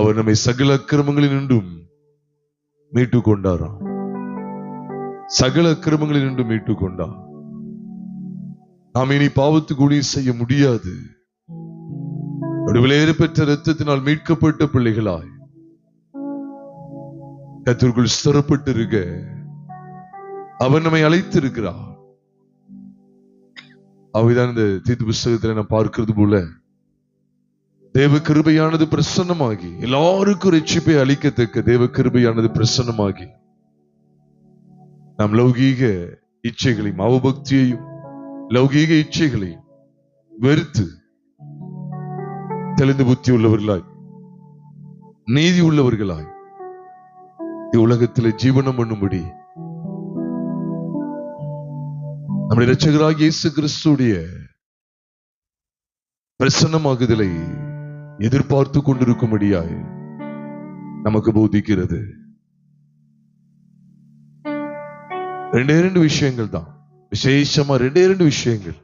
அவர் நம்மை சகல அக்கிரமங்களில் நின்றும் மீட்டு கொண்டாராம் சகல அக்கிரமங்களில் நின்று மீட்டு கொண்டார் நாம் இனி பாவத்துக்கு ஊழியம் செய்ய முடியாது. விடுதலை பெற்ற ரத்தத்தினால் மீட்கப்பட்ட பிள்ளைகளாய் கத்திற்குள் ஸ்திரப்பட்டு இருக்க அவர் நம்மை அழைத்திருக்கிறார். அவைதான் இந்த தீர்த்து புஸ்தகத்தில் நான் பார்க்கிறது போல தேவ கிருபையானது பிரசன்னமாகி எல்லாருக்கும் ரட்சிப்பை அளிக்கத்தக்க தேவ கிருபையானது பிரசன்னமாகி நம் லௌகீக இச்சைகளையும் அவபக்தியையும் லௌகீக இச்சைகளையும் வெறுத்து தெளிந்த புத்தி உள்ளவர்களாய் நீதி உள்ளவர்களாய் இவ்வுலகத்தில் ஜீவனம் பண்ணும்படி நம்முடைய இரட்சகராகிய இயேசு கிறிஸ்துடைய பிரசன்னமாகுதலை எதிர்பார்த்து கொண்டிருக்கும்படியாய் நமக்கு போதிக்கிறது. ரெண்டே ரெண்டு விஷயங்கள் தான். விசேஷமா ரெண்டே ரெண்டு விஷயங்கள்.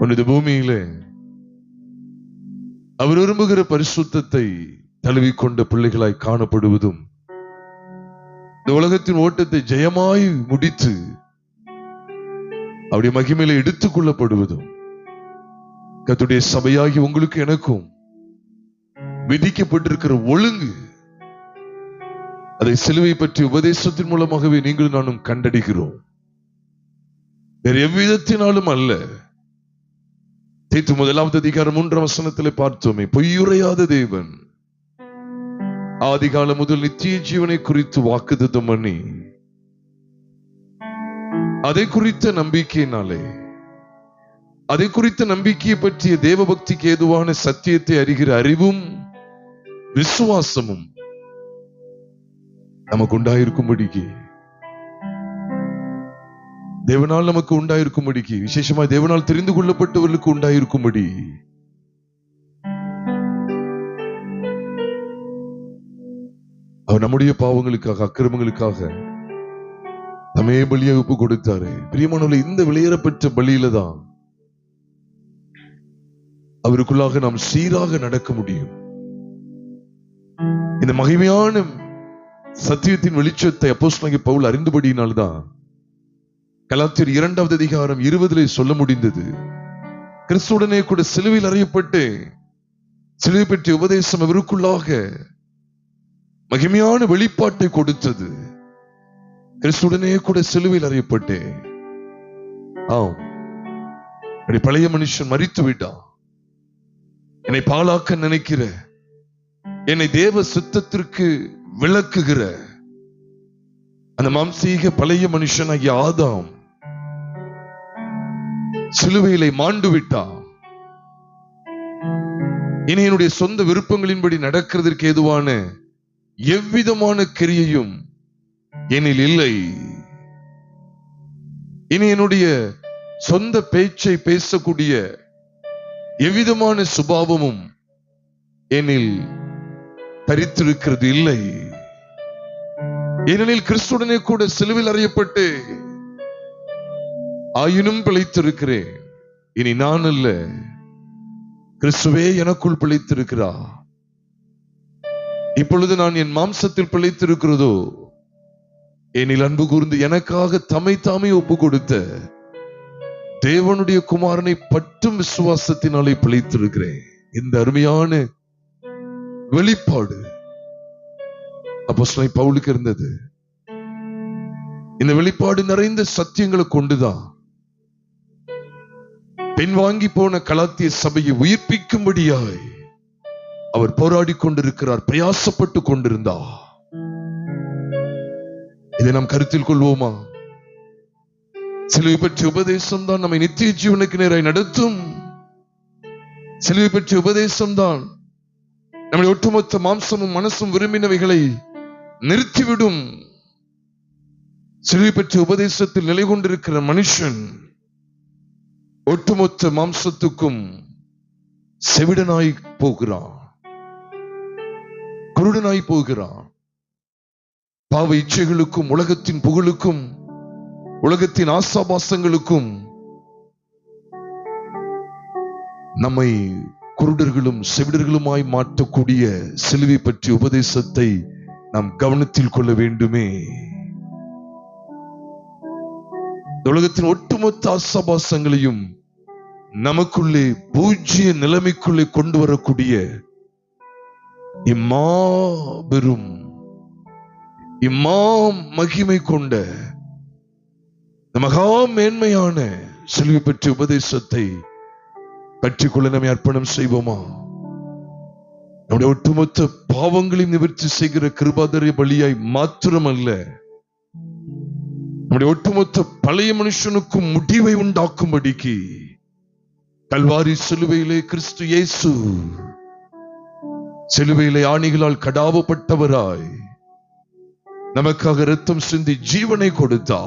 ஒன்று இந்த பூமியில அவர் விரும்புகிற பரிசுத்தத்தை தழுவிக்கொண்ட பிள்ளைகளாய் காணப்படுவதும் இந்த உலகத்தின் ஓட்டத்தை ஜெயமாய் முடித்து அவருடைய மகிமையில எடுத்துக் கொள்ளப்படுவதும் கத்துடைய சபையாகி உங்களுக்கு எனக்கும் விதிக்கப்பட்டிருக்கிற ஒழுங்கு அதை சிலுவை பற்றி உபதேசத்தின் மூலமாகவே நீங்களும் நானும் கண்டடிக்கிறோம் வேற எவ்விதத்தினாலும் அல்ல. தீத்து முதலாவது அதிகாரம் மூன்றாம் வசனத்தில் பார்த்தோமே பொய்யுரையாத தேவன் ஆதிகாலம் முதல் நித்திய ஜீவனை குறித்து வாக்குத்தம் பண்ணி அதை குறித்த நம்பிக்கையினாலே அதை குறித்த நம்பிக்கையை பற்றிய தேவ பக்திக்கு ஏதுவான சத்தியத்தை அறிகிற அறிவும் விசுவாசமும் நமக்கு உண்டாயிருக்கும்படிக்கு. தேவனால் நமக்கு உண்டாயிருக்கும்படிக்கு விசேஷமா தேவனால் தெரிந்து கொள்ளப்பட்டவர்களுக்கு உண்டாயிருக்கும்படி. அவர் நம்முடைய பாவங்களுக்காக அக்கிரமங்களுக்காக தமே பலியை ஒப்பு கொடுத்தாரு பிரியமானவர்களே இந்த வெளியேறப்பெற்ற பலியில தான் அவருக்குள்ளாக நாம் சீராக நடக்க முடியும். இந்த மகிமையான சத்தியத்தின் வெளிச்சத்தை அப்போஸ்தலனாகிய பவுல் அறிந்தபடியினால்தான் கலாத்தியர் இரண்டாவது அதிகாரம் இருபதிலே சொல்ல முடிந்தது. கிறிஸ்துடனே கூட சிலுவையில் அறியப்பட்டு சிலுவை பற்றிய உபதேசம் அவருக்குள்ளாக மகிமையான வெளிப்பாட்டை கொடுத்தது. கிறிஸ்துடனே கூட சிலுவையில் அறியப்பட்டு. ஆம். பழைய மனுஷன் மறித்து விட்டான் என்னை பாழாக்க நினைக்கிற என்னை தேவ சித்தத்திற்கு விளக்குகிற அந்த மாம்சீக பழைய மனுஷனாகிய ஆதாம் சிலுவையிலே மாண்டு விட்டான். இனி என்னுடைய சொந்த விருப்பங்களின்படி நடக்கிறதற்கு ஏதுவான எவ்விதமான கிரியையும் என்னில் இல்லை. இனி என்னுடைய சொந்த பேச்சை பேசக்கூடிய எவ்விதமான சுபாவமும் என்னில் தரித்திருக்கிறது இல்லை. ஏனெனில் கிறிஸ்துடனே கூட சிலுவில் அறியப்பட்டு ஆயினும் பிழைத்திருக்கிறேன். இனி நான் அல்ல கிறிஸ்துவே எனக்குள் பிழைத்திருக்கிறா இப்பொழுது நான் என் மாம்சத்தில் பிழைத்திருக்கிறதோ என்னில் அன்பு கூர்ந்து எனக்காக தம்மை தாமே ஒப்பு கொடுத்த தேவனுடைய குமாரனை பற்றும் விசுவாசத்தினாலே பிழைத்திருக்கிறேன். இந்த அருமையான வெளிப்பாடு அப்போ பவுலுக்கு இருந்தது. இந்த வெளிப்பாடு நிறைந்த சத்தியங்களை கொண்டுதான் பின்வாங்கி போன கலாத்திய சபையை உயிர்ப்பிக்கும்படியாய் அவர் போராடி கொண்டிருக்கிறார் பிரயாசப்பட்டு கொண்டிருந்தா இதை நாம் கருத்தில் கொள்வோமா? சிலுவை பற்றிய உபதேசம் தான் நம்மை நித்திய ஜீவனுக்கு நேராய் நடத்தும். சிலுவை பற்றிய உபதேசம் தான் நம்முடைய ஒட்டுமொத்த மாம்சமும் மனசும் விரும்பினவைகளை நிறுத்திவிடும். சிலுவை பற்றிய உபதேசத்தில் நிலை கொண்டிருக்கிற மனுஷன் ஒட்டுமொத்த மாம்சத்துக்கும் செவிடனாய் போகிறான். குருடனாய் போகிறான். பாவ இச்சைகளுக்கும் உலகத்தின் புகழுக்கும் உலகத்தின் ஆசாபாசங்களுக்கும் நம்மை குருடர்களும் செவிடர்களுமாய் மாற்றக்கூடிய சிலுவை பற்றிய உபதேசத்தை நாம் கவனத்தில் கொள்ள வேண்டுமே. உலகத்தின் ஒட்டுமொத்த ஆசாபாசங்களையும் நமக்குள்ளே பூஜ்ய நிலைமைக்குள்ளே கொண்டு வரக்கூடிய இம்மாபெரும் இம்மா மகிமை கொண்ட மகா மேன்மையான செல்வி பற்றிய உபதேசத்தை பற்றிக்கொள்ள நம்மை அர்ப்பணம் செய்வோமா? நம்முடைய ஒட்டுமொத்த பாவங்களையும் நிவர்த்தி செய்கிற கிருபாதரிய பலியாய் மாத்திரமல்ல நம்முடைய ஒட்டுமொத்த பழைய மனுஷனுக்கும் முடிவை உண்டாக்கும்படிக்கு கல்வாரி சிலுவையிலே கிறிஸ்து இயேசு சிலுவையிலே ஆணிகளால் கடாவப்பட்டவராய் நமக்காக ரத்தம் சிந்தி ஜீவனை கொடுத்தா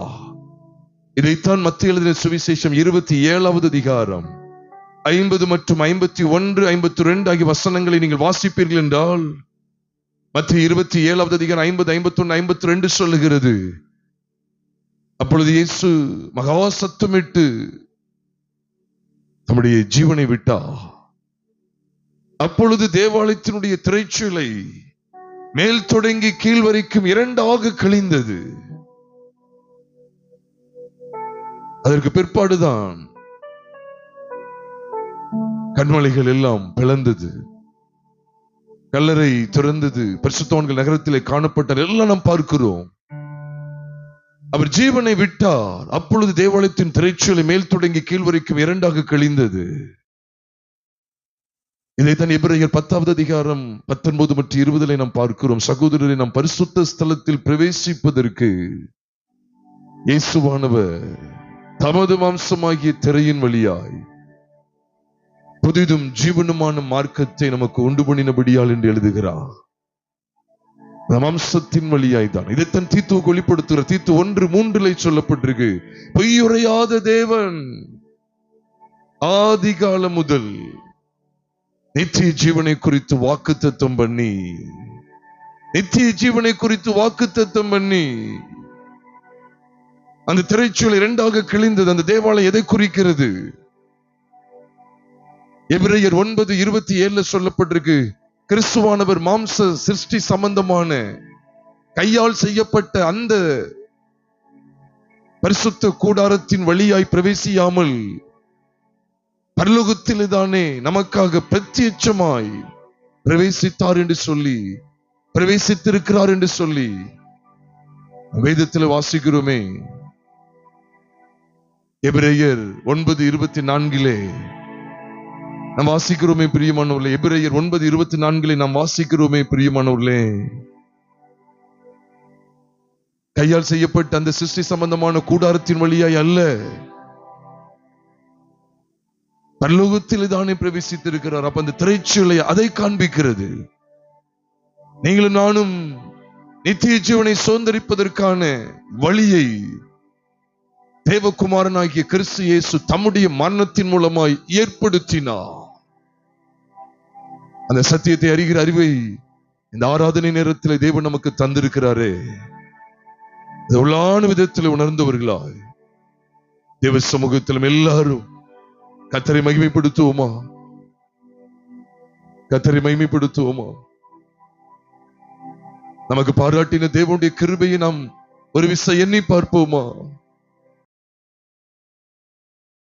இதைத்தான் மத்திய எழுதின சுவிசேஷம் இருபத்தி ஏழாவது அதிகாரம். ஐம்பது மற்றும் ஐம்பத்தி ஒன்று ஐம்பத்தி ரெண்டு ஆகிய வசனங்களை நீங்கள் வாசிப்பீர்கள் என்றால் மத்திய இருபத்தி ஏழாவது அதிகாரம் ஐம்பது ஐம்பத்தி ஒன்று ஐம்பத்தி ரெண்டு சொல்லுகிறது. அப்பொழுது இயேசு மகா சத்தமிட்டு தம்முடைய ஜீவனை விட்டா அப்பொழுது தேவாலயத்தினுடைய திரைச்சூலை மேல் தொடங்கி கீழ் வரைக்கும் இரண்டாக கிழிந்தது. அதற்கு பிற்பாடுதான் கண்மலைகள் எல்லாம் பிளந்தது. கல்லறை திறந்தது. பரிசுத்தவன்கள் நகரத்திலே காணப்பட்ட எல்லாம் நாம் பார்க்கிறோம். அவர் ஜீவனை விட்டார். அப்பொழுது தேவாலயத்தின் திரைச்சலை மேல் தொடங்கி கீழ் வரைக்கும் இரண்டாக கழிந்தது. இதைத்தான் எபிரேயர் பத்தாவது அதிகாரம் பத்தொன்பது மற்றும் இருபதிலே நாம் பார்க்கிறோம். சகோதரரை நாம் பரிசுத்த ஸ்தலத்தில் பிரவேசிப்பதற்கு இயேசுவானவர் தமது மாம்சமாகிய திரையின் வழியாய் புதிதும் ஜீவனுமான மார்க்கத்தை நமக்கு உண்டு பண்ணினபடியால் என்று எழுதுகிறார். மாம்சத்தின் வழியாய் தான் இதைத்தான் தீத்து வெளிப்படுத்துகிற தீத்து ஒன்று மூன்றிலே சொல்லப்பட்டிருக்கு. பொய்யுரையாத தேவன் ஆதிகாலம் முதல் நித்திய ஜீவனை குறித்து வாக்கு தத்துவம் பண்ணி நித்திய ஜீவனை குறித்து வாக்கு தத்துவம் பண்ணி அந்த திரைச்சூழல் இரண்டாக கிழிந்தது. அந்த தேவாலயம் எதை குறிக்கிறது? எபிரேயர் ஒன்பது இருபத்தி ஏழுல சொல்லப்பட்டிருக்கு கிறிஸ்துவானவர் மாம்ச சிருஷ்டி சம்பந்தமான கையால் செய்யப்பட்ட அந்த பரிசுத்த கூடாரத்தின் வழியாய் பிரவேசியாமல் பரலோகத்திலேதானே நமக்காக பிரத்யட்சமாய் பிரவேசித்தார் என்று சொல்லி பிரவேசித்திருக்கிறார் என்று சொல்லி வேதத்தில் வாசிக்கிறோமே. எபிரேயர் ஒன்பது இருபத்தி நான்கிலே நாம் வாசிக்கிறோமே பிரியமானவர்களே. எபிரேயர் ஒன்பது இருபத்தி நான்கிலே நாம் வாசிக்கிறோமே பிரியமானவர்களே. கையால் செய்யப்பட்ட அந்த சிருஷ்டி சம்பந்தமான கூடாரத்தின் வழியாய் அல்ல. பரலோகத்தில் தானே பிரவேசித்திருக்கிறார். அப்ப அந்த திரைச்சூலை அதை காண்பிக்கிறது. நீங்களும் நானும் நித்திய ஜீவனை சுதந்திரிப்பதற்கான வழியை தேவகுமாரனாகிய கிறிஸ்து இயேசு தம்முடைய மரணத்தின் மூலமாய் ஏற்படுத்தினார். அந்த சத்தியத்தை அறிகிற அறிவை இந்த ஆராதனை நேரத்தில் தேவன் நமக்கு தந்திருக்கிறாரே. உள்ளான விதத்தில் உணர்ந்தவர்களாய். தேவ சமூகத்திலும் எல்லாரும் கத்தரை மகிமைப்படுத்துவோமா? கத்தரை மகிமைப்படுத்துவோமா? நமக்கு பாராட்டின தேவனுடைய கிருபையை நாம் ஒரு விசை எண்ணி பார்ப்போமா?